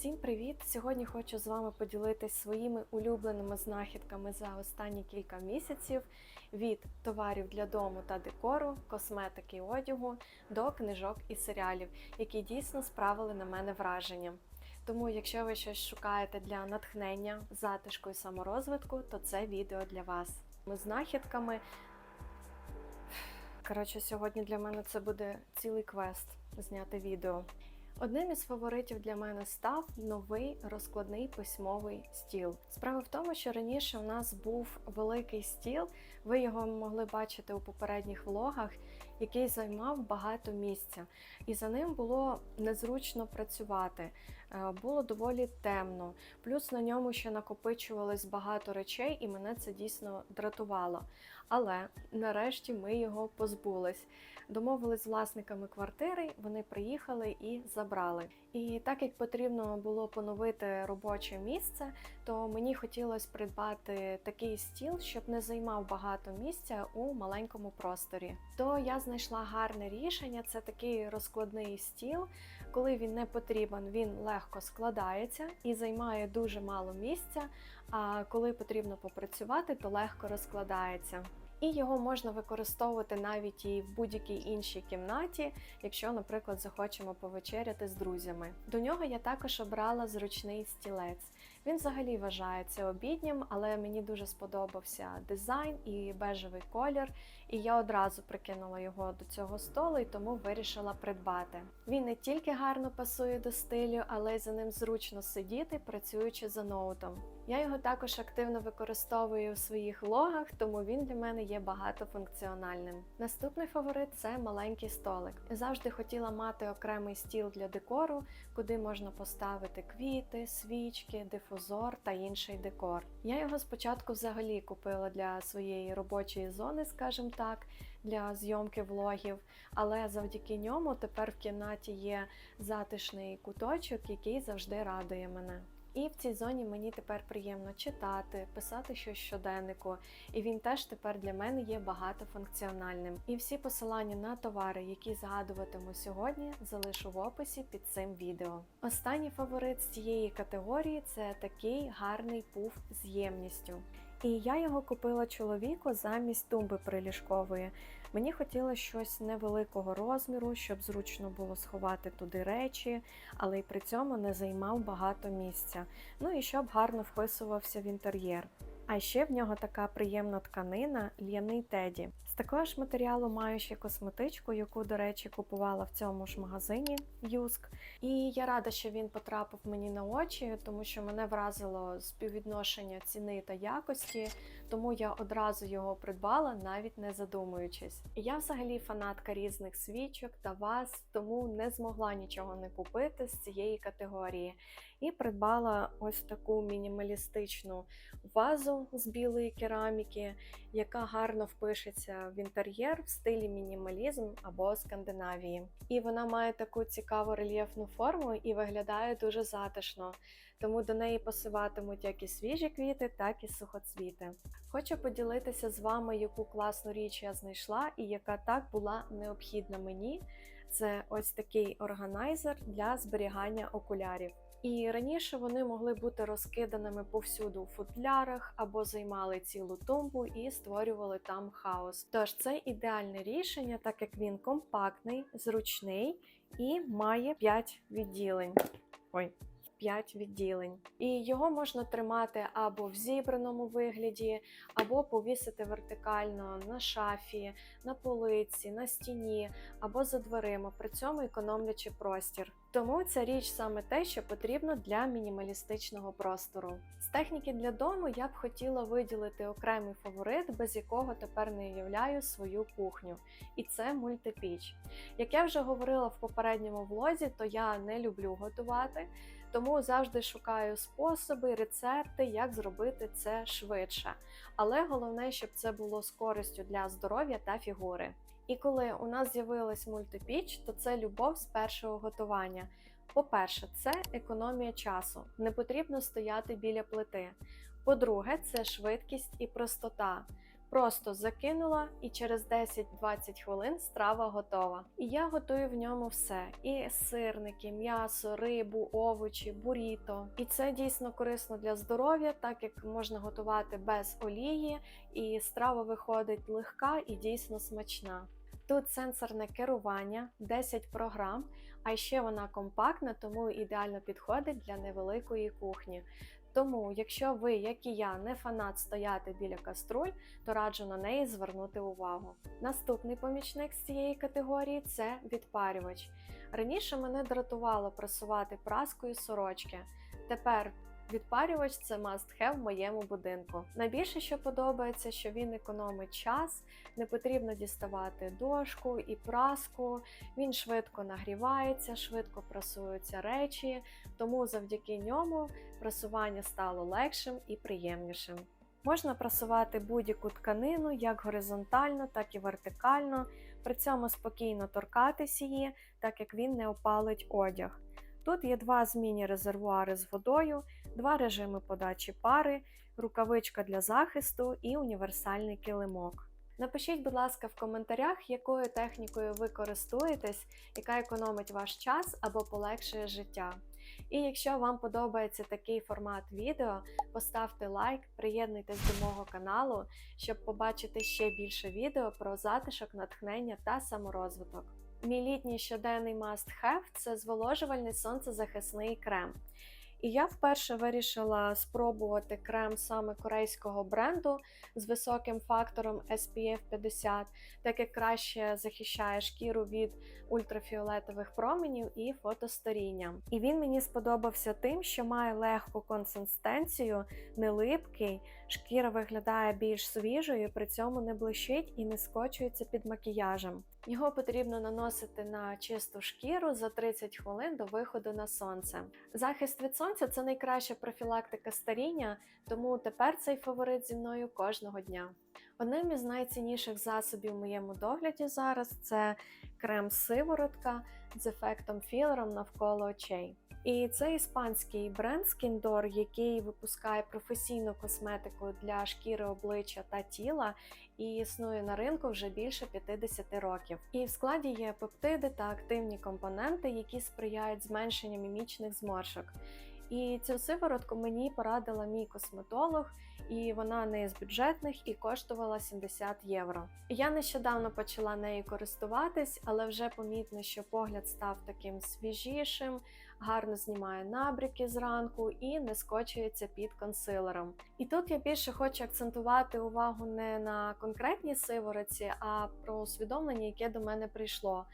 Всім привіт! Сьогодні хочу з вами поділитись своїми улюбленими знахідками за останні кілька місяців від товарів для дому та декору, косметики і одягу до книжок і серіалів, які дійсно справили на мене враження. Тому, якщо ви щось шукаєте для натхнення, затишку і саморозвитку, то це відео для вас. Ми знахідками. Коротше, сьогодні для мене це буде цілий квест зняти відео. Одним із фаворитів для мене став новий розкладний письмовий стіл. Справа в тому, що раніше у нас був великий стіл, ви його могли бачити у попередніх влогах, який займав багато місця, і за ним було незручно працювати. Е, Було доволі темно, плюс на ньому ще накопичувалось багато речей, і мене це дійсно дратувало. Але нарешті ми його позбулись. Домовились з власниками квартири, вони приїхали і забрали. І так як потрібно було поновити робоче місце, то мені хотілося придбати такий стіл, щоб не займав багато місця у маленькому просторі. То я знайшла гарне рішення. Це такий розкладний стіл. Коли він не потрібен, він легко складається і займає дуже мало місця. А коли потрібно попрацювати, то легко розкладається. І його можна використовувати навіть і в будь-якій іншій кімнаті, якщо, наприклад, захочемо повечеряти з друзями. До нього я також обрала зручний стілець. Він взагалі вважається обіднім, але мені дуже сподобався дизайн і бежевий колір, і я одразу прикинула його до цього столу і тому вирішила придбати. Він не тільки гарно пасує до стилю, але й за ним зручно сидіти, працюючи за ноутом. Я його також активно використовую в своїх влогах, тому він для мене є багатофункціональним. Наступний фаворит це маленький столик. Завжди хотіла мати окремий стіл для декору, куди можна поставити квіти, свічки, дифузор та інший декор. Я його спочатку взагалі купила для своєї робочої зони, скажімо так, для зйомки влогів, але завдяки ньому тепер в кімнаті є затишний куточок, який завжди радує мене. І в цій зоні мені тепер приємно читати, писати щось щоденнику, і він теж тепер для мене є багатофункціональним. І всі посилання на товари, які згадуватиму сьогодні, залишу в описі під цим відео. Останній фаворит з цієї категорії це такий гарний пуф з ємністю. І я його купила чоловіку замість тумби приліжкової. Мені хотілося щось невеликого розміру, щоб зручно було сховати туди речі, але й при цьому не займав багато місця. Ну і щоб гарно вписувався в інтер'єр. А ще в нього така приємна тканина л'яний теді. З такого ж матеріалу маю ще косметичку, яку, до речі, купувала в цьому ж магазині Юск. І я рада, що він потрапив мені на очі, тому що мене вразило співвідношення ціни та якості, тому я одразу його придбала, навіть не задумуючись. Я взагалі фанатка різних свічок та ваз, тому не змогла нічого не купити з цієї категорії. І придбала ось таку мінімалістичну вазу з білої кераміки, яка гарно впишеться в інтер'єр в стилі мінімалізм або Скандинавії. І вона має таку цікаву рельєфну форму і виглядає дуже затишно. Тому до неї посиватимуть як і свіжі квіти, так і сухоцвіти. Хочу поділитися з вами, яку класну річ я знайшла і яка так була необхідна мені. Це ось такий органайзер для зберігання окулярів. І раніше вони могли бути розкиданими повсюду у футлярах або займали цілу тумбу і створювали там хаос. Тож це ідеальне рішення, так як він компактний, зручний і має 5 відділень. Ой. 5 відділень, і його можна тримати або в зібраному вигляді, або повісити вертикально на шафі, на полиці, на стіні або за дверима, при цьому економлячи простір. Тому ця річ саме те, що потрібно для мінімалістичного простору. З техніки для дому я б хотіла виділити окремий фаворит, без якого тепер не уявляю свою кухню, і це мультипіч. Як я вже говорила в попередньому влозі, то я не люблю готувати. Тому завжди шукаю способи, рецепти, як зробити це швидше. Але головне, щоб це було з користю для здоров'я та фігури. І коли у нас з'явилась мультипіч, то це любов з першого готування. По-перше, це економія часу, не потрібно стояти біля плити. По-друге, це швидкість і простота. Просто закинула, і через 10-20 хвилин страва готова. І я готую в ньому все: і сирники, м'ясо, рибу, овочі, буріто. І це дійсно корисно для здоров'я, так як можна готувати без олії, і страва виходить легка і дійсно смачна. Тут сенсорне керування, 10 програм, а ще вона компактна, тому ідеально підходить для невеликої кухні. Тому, якщо ви, як і я, не фанат стояти біля каструль, то раджу на неї звернути увагу. Наступний помічник з цієї категорії це відпарювач. Раніше мене дратувало прасувати праскою сорочки. Тепер відпарювач це must have в моєму будинку. Найбільше, що подобається, що він економить час, не потрібно діставати дошку і праску, він швидко нагрівається, швидко прасуються речі, тому завдяки ньому прасування стало легшим і приємнішим. Можна прасувати будь-яку тканину як горизонтально, так і вертикально, при цьому спокійно торкатись її, так як він не опалить одяг. Тут є два змінні резервуари з водою, два режими подачі пари, рукавичка для захисту і універсальний килимок. Напишіть, будь ласка, в коментарях, якою технікою ви користуєтесь, яка економить ваш час або полегшує життя. І якщо вам подобається такий формат відео, поставте лайк, приєднуйтесь до мого каналу, щоб побачити ще більше відео про затишок, натхнення та саморозвиток. Мій літній щоденний must have – це зволожувальний сонцезахисний крем. І я вперше вирішила спробувати крем саме корейського бренду з високим фактором SPF 50, так як краще захищає шкіру від ультрафіолетових променів і фотостаріння. І він мені сподобався тим, що має легку консистенцію, не липкий, шкіра виглядає більш свіжою, при цьому не блищить і не скочується під макіяжем. Його потрібно наносити на чисту шкіру за 30 хвилин до виходу на сонце. Захист від сонця це найкраща профілактика старіння, тому тепер цей фаворит зі мною кожного дня. Одним із найцінніших засобів в моєму догляді зараз це крем сиворотка з ефектом філером навколо очей. І це іспанський бренд Skindor, який випускає професійну косметику для шкіри обличчя та тіла і існує на ринку вже більше 50 років. І в складі є пептиди та активні компоненти, які сприяють зменшенню мімічних зморшок. І цю сиворотку мені порадила мій косметолог, і вона не з бюджетних і коштувала 70 євро. Я нещодавно почала нею користуватись, але вже помітно, що погляд став таким свіжішим, гарно знімає набряки зранку і не скочується під консилером. І тут я більше хочу акцентувати увагу не на конкретній сивороці, а про усвідомлення, яке до мене прийшло.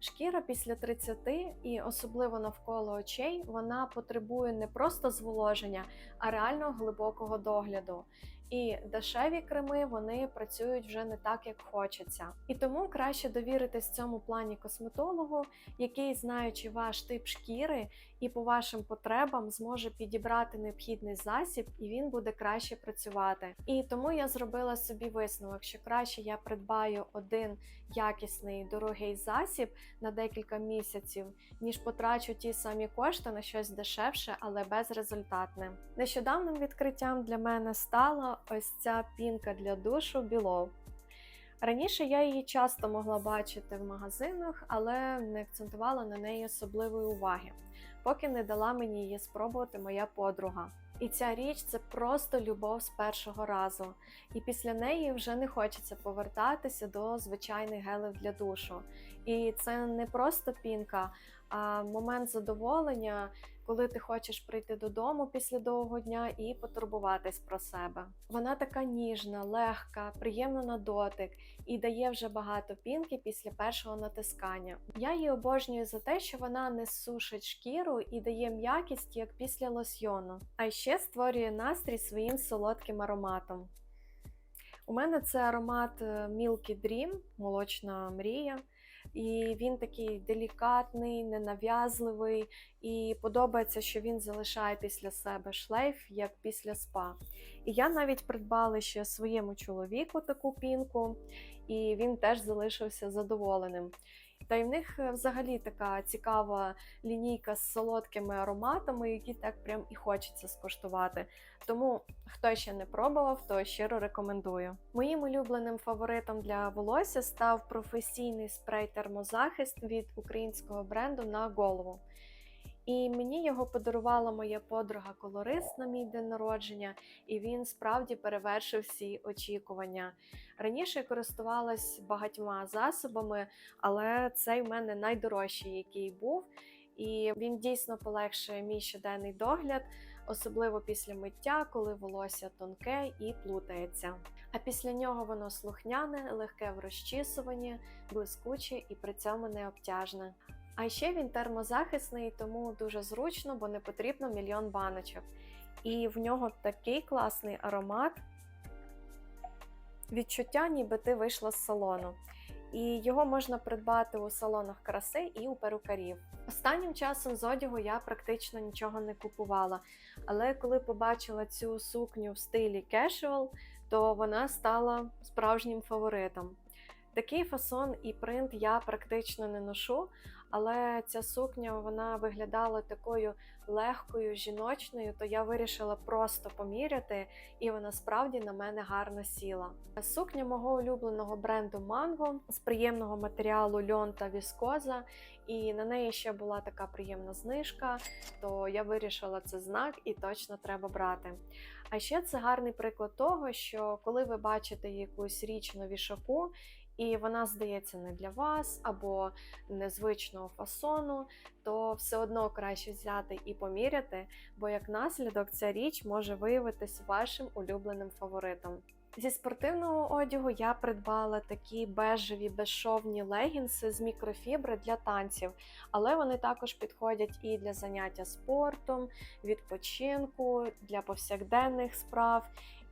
Шкіра після 30 і особливо навколо очей вона потребує не просто зволоження, а реально глибокого догляду. І дешеві креми вони працюють вже не так, як хочеться. І тому краще довіритись цьому плані косметологу, який, знаючи ваш тип шкіри і по вашим потребам, зможе підібрати необхідний засіб, і він буде краще працювати. І тому я зробила собі висновок, що краще я придбаю один якісний дорогий засіб на декілька місяців, ніж потрачу ті самі кошти на щось дешевше, але безрезультатне. Нещодавним відкриттям для мене стала ось ця пінка для душу Below. Раніше я її часто могла бачити в магазинах, але не акцентувала на неї особливої уваги, поки не дала мені її спробувати моя подруга. І ця річ це просто любов з першого разу. І після неї вже не хочеться повертатися до звичайних гелів для душу. І це не просто пінка, а момент задоволення, коли ти хочеш прийти додому після довгого дня і потурбуватись про себе. Вона така ніжна, легка, приємна на дотик і дає вже багато пінки після першого натискання. Я її обожнюю за те, що вона не сушить шкіру і дає м'якість як після лосьйону, а ще створює настрій своїм солодким ароматом. У мене це аромат е, Milky Dream, молочна мрія. І він такий делікатний, ненав'язливий, і подобається, що він залишає після себе шлейф, як після спа. І я навіть придбала ще своєму чоловіку таку пінку, і він теж залишився задоволеним. Та й в них е, взагалі така цікава лінійка з солодкими ароматами, які так прям і хочеться скуштувати. Тому хто ще не пробував, то щиро рекомендую. Моїм улюбленим фаворитом для волосся став професійний спрей термозахист від українського бренду на голову. І мені його подарувала моя подруга колорист на мій день народження, і він справді перевершив всі очікування. Раніше я користувалась багатьма засобами, але цей в мене найдорожчий, який був. І він дійсно полегшує мій щоденний догляд, особливо після миття, коли волосся тонке і плутається. А після нього воно слухняне, легке в розчісуванні, блискуче і при цьому не обтяжне. А ще він термозахисний, тому дуже зручно, бо не потрібно мільйон баночок. І в нього такий класний аромат. Відчуття, ніби ти вийшла з салону. І його можна придбати у салонах краси і у перукарів. Останнім часом з одягу я практично нічого не купувала, але коли побачила цю сукню в стилі casual, то вона стала справжнім фаворитом. Такий фасон і принт я практично не ношу, але ця сукня вона виглядала такою легкою, жіночною, то я вирішила просто поміряти, і вона справді на мене гарно сіла. Сукня мого улюбленого бренду Mango з приємного матеріалу льон та віскоза, і на неї ще була така приємна знижка, то я вирішила це знак і точно треба брати. А ще це гарний приклад того, що коли ви бачите якусь річ на вішаку, і вона здається не для вас або незвичного фасону, то все одно краще взяти і поміряти, бо як наслідок ця річ може виявитись вашим улюбленим фаворитом. Зі спортивного одягу я придбала такі бежеві безшовні легінси з мікрофібри для танців, але вони також підходять і для заняття спортом, відпочинку, для повсякденних справ.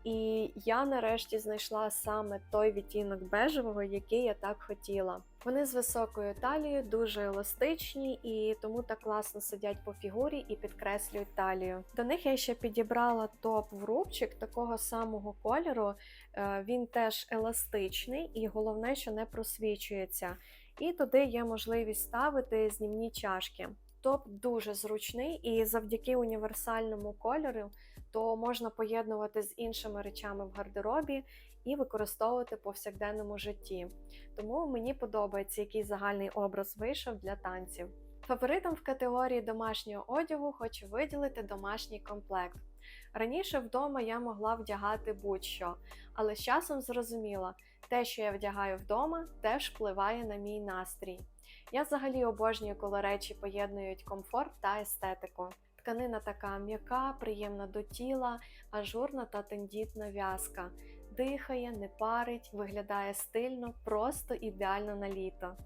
І я нарешті знайшла саме той відтінок бежевого, який я так хотіла. Вони з високою талією, дуже еластичні і тому так класно сидять по фігурі і підкреслюють талію. До них я ще підібрала топ в рубчик такого самого кольору. Е, Він теж еластичний і головне, що не просвічується. І туди є можливість ставити знімні чашки. Топ дуже зручний і завдяки універсальному кольору то можна поєднувати з іншими речами в гардеробі і використовувати в повсякденному житті. Тому мені подобається, який загальний образ вийшов для танців. Фаворитом в категорії домашнього одягу хочу виділити домашній комплект. Раніше вдома я могла вдягати будь-що, але з часом зрозуміла, те, що я вдягаю вдома, теж впливає на мій настрій. Я взагалі обожнюю, коли речі поєднують комфорт та естетику. Тканина така м'яка, приємна до тіла, ажурна та тендітна в'язка. Дихає, не парить, виглядає стильно, просто ідеально на літо.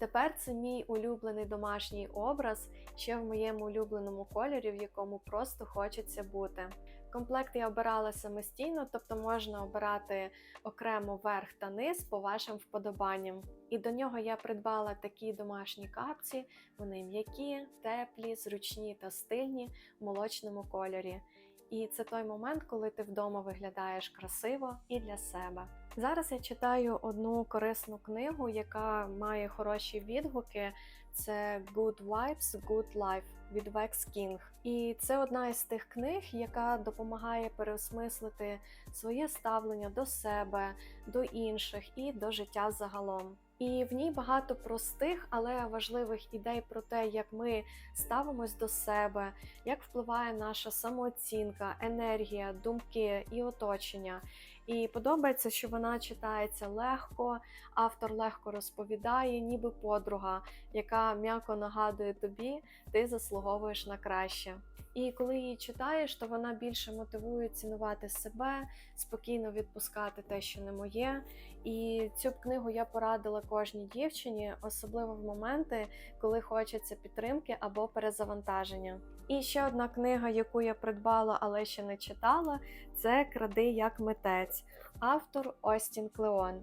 Тепер це мій улюблений домашній образ, ще в моєму улюбленому кольорі, в якому просто хочеться бути. Комплект я обирала самостійно, тобто можна обирати окремо верх та низ по вашим вподобанням. І до нього я придбала такі домашні капці, вони м'які, теплі, зручні та стильні в молочному кольорі. І це той момент, коли ти вдома виглядаєш красиво і для себе. Зараз я читаю одну корисну книгу, яка має хороші відгуки. Це Good Vibes, Good Life від Vex King. І це одна із тих книг, яка допомагає переосмислити своє ставлення до себе, до інших і до життя загалом. І в ній багато простих, але важливих ідей про те, як ми ставимось до себе, як впливає наша самооцінка, енергія, думки і оточення. І подобається, що вона читається легко, автор легко розповідає, ніби подруга, яка м'яко нагадує тобі, ти заслуговуєш на краще. І коли її читаєш, то вона більше мотивує цінувати себе, спокійно відпускати те, що не моє. І цю книгу я порадила кожній дівчині, особливо в моменти, коли хочеться підтримки або перезавантаження. І ще одна книга, яку я придбала, але ще не читала, це Кради як митець, автор Остін Клеон.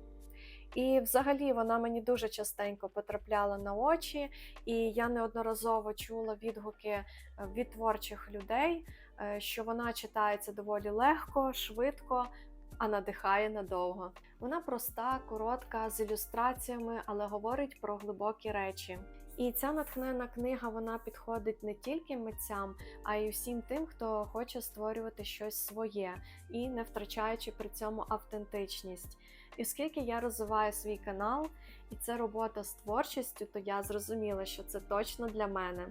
І взагалі вона мені дуже частенько потрапляла на очі, і я неодноразово чула відгуки е, від творчих людей, е, що вона читається доволі легко, швидко, а надихає надовго. Вона проста, коротка, з ілюстраціями, але говорить про глибокі речі. І ця натхненна книга вона підходить не тільки митцям, а й всім тим, хто хоче створювати щось своє і не втрачаючи при цьому автентичність. І оскільки я розвиваю свій канал, і це робота з творчістю, то я зрозуміла, що це точно для мене.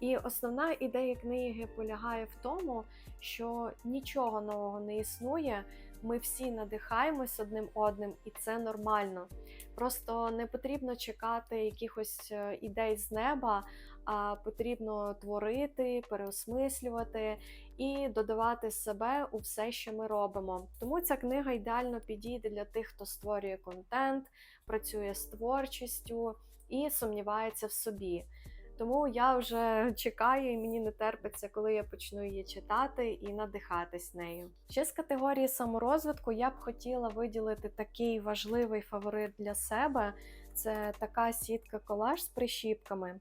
І основна ідея книги полягає в тому, що нічого нового не існує. Ми всі надихаємось одним одним, і це нормально. Просто не потрібно чекати якихось е, ідей з неба, а потрібно творити, переосмислювати і додавати себе у все, що ми робимо. Тому ця книга ідеально підійде для тих, хто створює контент, працює з творчістю і сумнівається в собі. Тому я вже чекаю і мені не терпиться, коли я почну її читати і надихатись нею. Ще з категорії саморозвитку я б хотіла виділити такий важливий фаворит для себе: це така сітка колаж з прищіпками.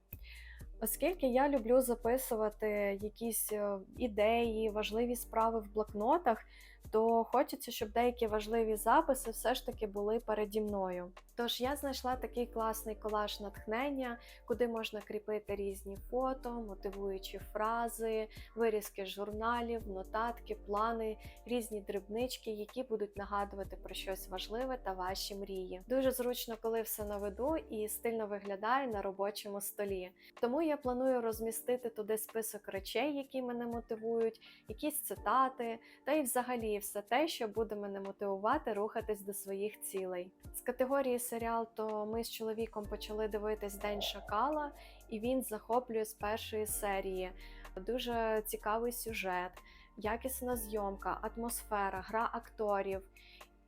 Оскільки я люблю записувати якісь е, ідеї, важливі справи в блокнотах, то хочеться, щоб деякі важливі записи все ж таки були переді мною. Тож я знайшла такий класний колаж натхнення, куди можна кріпити різні фото, мотивуючі фрази, вирізки журналів, нотатки, плани, різні дрібнички, які будуть нагадувати про щось важливе та ваші мрії. Дуже зручно, коли все на виду і стильно виглядає на робочому столі. Тому я планую розмістити туди список речей, які мене мотивують, якісь цитати, та й взагалі все те, що буде мене мотивувати рухатись до своїх цілей. З категорії серіал, то ми з чоловіком почали дивитись День Шакала, і він захоплює з першої серії. Дуже цікавий сюжет, якісна зйомка, атмосфера, гра акторів.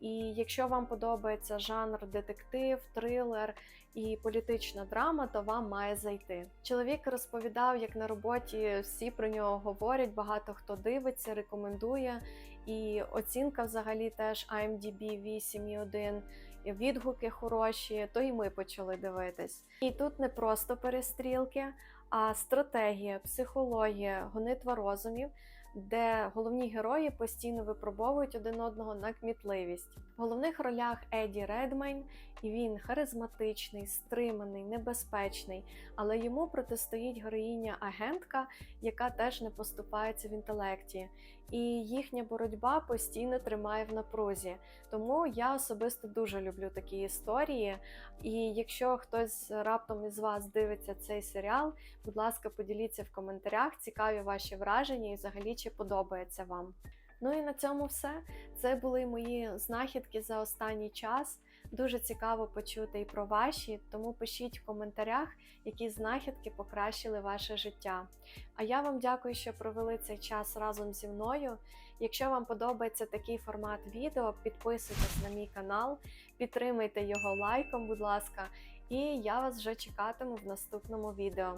І якщо вам подобається жанр детектив, трилер і політична драма, то вам має зайти. Чоловік розповідав, як на роботі всі про нього говорять, багато хто дивиться, рекомендує. І оцінка взагалі теж IMDb 8,1, і відгуки хороші, то і ми почали дивитись. І тут не просто перестрілки, а стратегія, психологія, гонитва розумів, де головні герої постійно випробовують один одного на кмітливість. В головних ролях Еді Редмейн, і він харизматичний, стриманий, небезпечний, але йому протистоїть героїня агентка, яка теж не поступається в інтелекті. І їхня боротьба постійно тримає в напрузі. Тому я особисто дуже люблю такі історії. І якщо хтось раптом із вас дивиться цей серіал, будь ласка, поділіться в коментарях, цікаві ваші враження і взагалі чи подобається вам. Ну і на цьому все. Це були мої знахідки за останній час. Дуже цікаво почути і про ваші, тому пишіть в коментарях, які знахідки покращили ваше життя. А я вам дякую, що провели цей час разом зі мною. Якщо вам подобається такий формат відео, підписуйтесь на мій канал, підтримайте його лайком, будь ласка, і я вас вже чекатиму в наступному відео.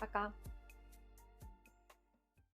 Пока!